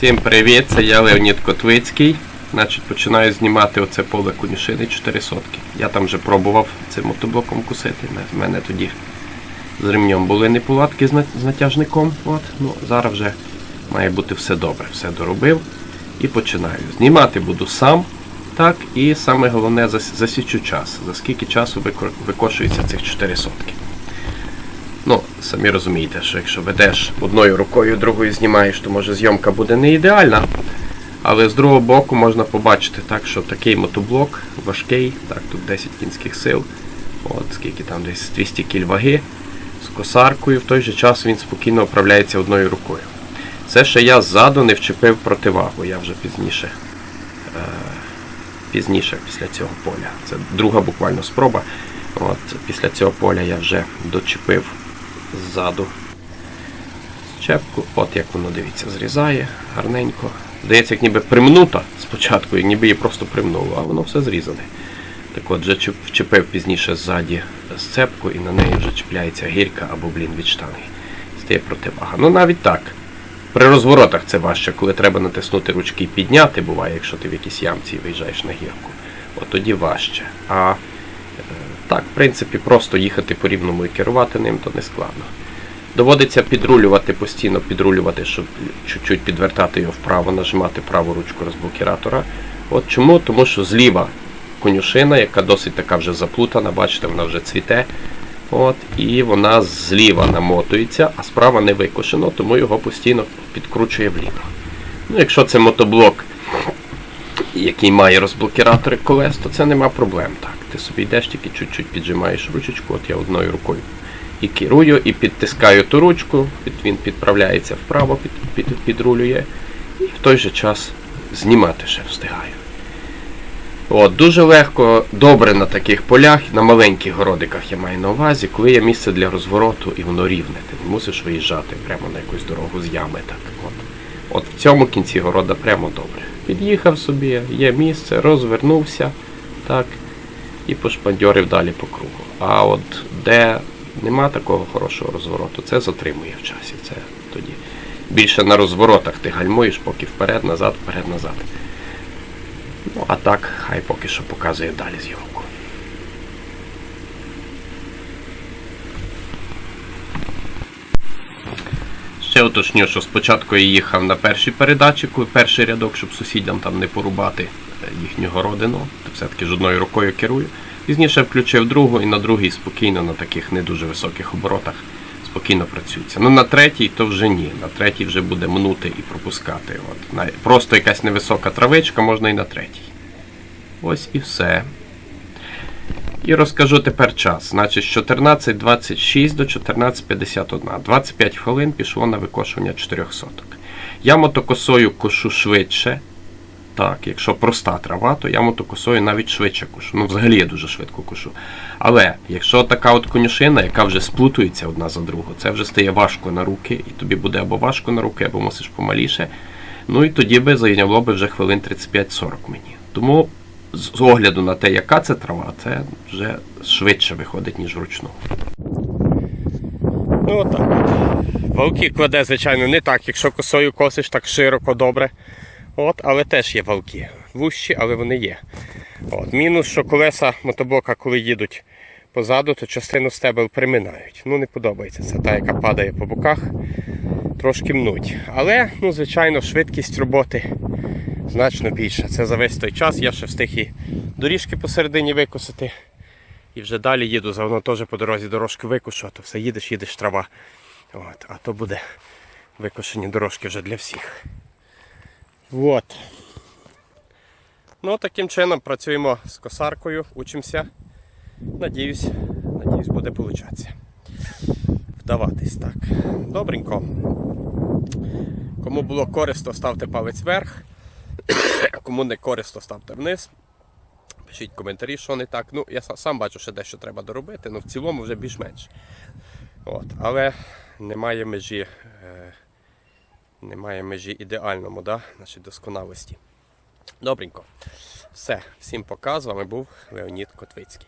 Всім привіт, це я Леонід Котвицький. Значить, починаю знімати оце поле конюшини 4 сотки. Я там вже пробував цим мотоблоком кусити. У мене тоді з ремнем були неполадки з натяжником. От. Ну, зараз вже має бути все добре, все доробив і починаю. Знімати буду сам. Так, і саме головне засічу час. За скільки часу викошується цих 4 сотки. Самі розумієте, що якщо ведеш одною рукою, другою знімаєш, то може зйомка буде не ідеальна. Але з другого боку можна побачити так, що такий мотоблок важкий, так, тут 10 кінських сил, от скільки там десь 200 кіль ваги, з косаркою, в той же час він спокійно управляється одною рукою. Це ще я ззаду не вчепив противагу, я вже пізніше, е, пізніше після цього поля. Це друга буквально спроба. От, після цього поля я вже дочепив ззаду щепку. От як воно дивіться, зрізає гарненько. Здається, як ніби примнута спочатку, як ніби її просто примнуло, а воно все зрізане. Так от вже вчепив пізніше ззаді сцепку і на неї вже чіпляється гірка або блін від штанги. Стає противага. Ну навіть так. При розворотах це важче, коли треба натиснути ручки і підняти, буває, якщо ти в якійсь ямці виїжджаєш на гірку. От тоді важче. А так, в принципі, просто їхати по рівному і керувати ним, то не складно. Доводиться підрулювати, постійно підрулювати, щоб чуть-чуть підвертати його вправо, нажимати праву ручку розблокіратора. От чому? Тому що зліва конюшина, яка досить така вже заплутана, бачите, вона вже цвіте. От, і вона зліва намотується, а справа не викошено, тому його постійно підкручує вліво. Ну, якщо це мотоблок, який має розблокіратори колес, то це нема проблем. Так, ти собі йдеш, тільки чуть-чуть піджимаєш ручечку, от я одною рукою і керую, і підтискаю ту ручку, під, він підправляється вправо, під, під, підрулює, і в той же час знімати ще встигаю. От, дуже легко, добре на таких полях, на маленьких городиках я маю на увазі, коли є місце для розвороту і воно рівне. Ти не мусиш виїжджати прямо на якусь дорогу з ями. Так, от. от в цьому кінці города прямо добре. Під'їхав собі, є місце, розвернувся, так, і пошпандьорив далі по кругу. А от де нема такого хорошого розвороту, це затримує в часі. Це тоді більше на розворотах ти гальмуєш, поки вперед, назад, вперед, назад. Ну, а так, хай поки що показує далі зйомку. Ще уточню, що спочатку я їхав на першій передачі, коли перший рядок, щоб сусідям там не порубати е, їхню городину. То все-таки ж одною рукою керую. Пізніше включив другу і на другій спокійно на таких не дуже високих оборотах спокійно працюється. Ну на третій то вже ні. На третій вже буде мнути і пропускати. От, Просто якась невисока травичка, можна і на третій. Ось і все. І розкажу тепер час. Значить, з 14.26 до 14.51. 25 хвилин пішло на викошування 4 соток. Я мотокосою кошу швидше. Так, якщо проста трава, то я мотокосою навіть швидше кошу. Ну, взагалі я дуже швидко кошу. Але якщо така от конюшина, яка вже сплутується одна за другу, це вже стає важко на руки, і тобі буде або важко на руки, або мусиш помаліше. Ну і тоді би зайняло би вже хвилин 35-40 мені. Тому з огляду на те, яка це трава, це вже швидше виходить, ніж вручну. Ну отак. Валки кладе, звичайно, не так, якщо косою косиш так широко, добре. От, але теж є валки. Вущі, але вони є. От, мінус, що колеса мотоблока, коли їдуть позаду, то частину стебел приминають. Ну, не подобається. Це та, яка падає по боках, трошки мнуть. Але, ну, звичайно, швидкість роботи значно більша. Це за весь той час. Я ще встиг і доріжки посередині викосити. І вже далі їду, заодно теж по дорозі дорожки викушу, а то все їдеш, їдеш трава. От, а то буде викошені дорожки вже для всіх. От. Ну, таким чином працюємо з косаркою, учимося. Надіюсь, надіюсь, буде получатися. Вдаватись так. Добренько. Кому було корисно, ставте палець вверх. Кому не корисно, ставте вниз. Пишіть коментарі, що не так. Ну, я сам бачу, що дещо треба доробити, але в цілому вже більш-менш. От. Але немає межі, е, немає межі ідеальному, да? Значить, досконалості. Добренько. Все, всім пока. З вами був Леонід Котвицький.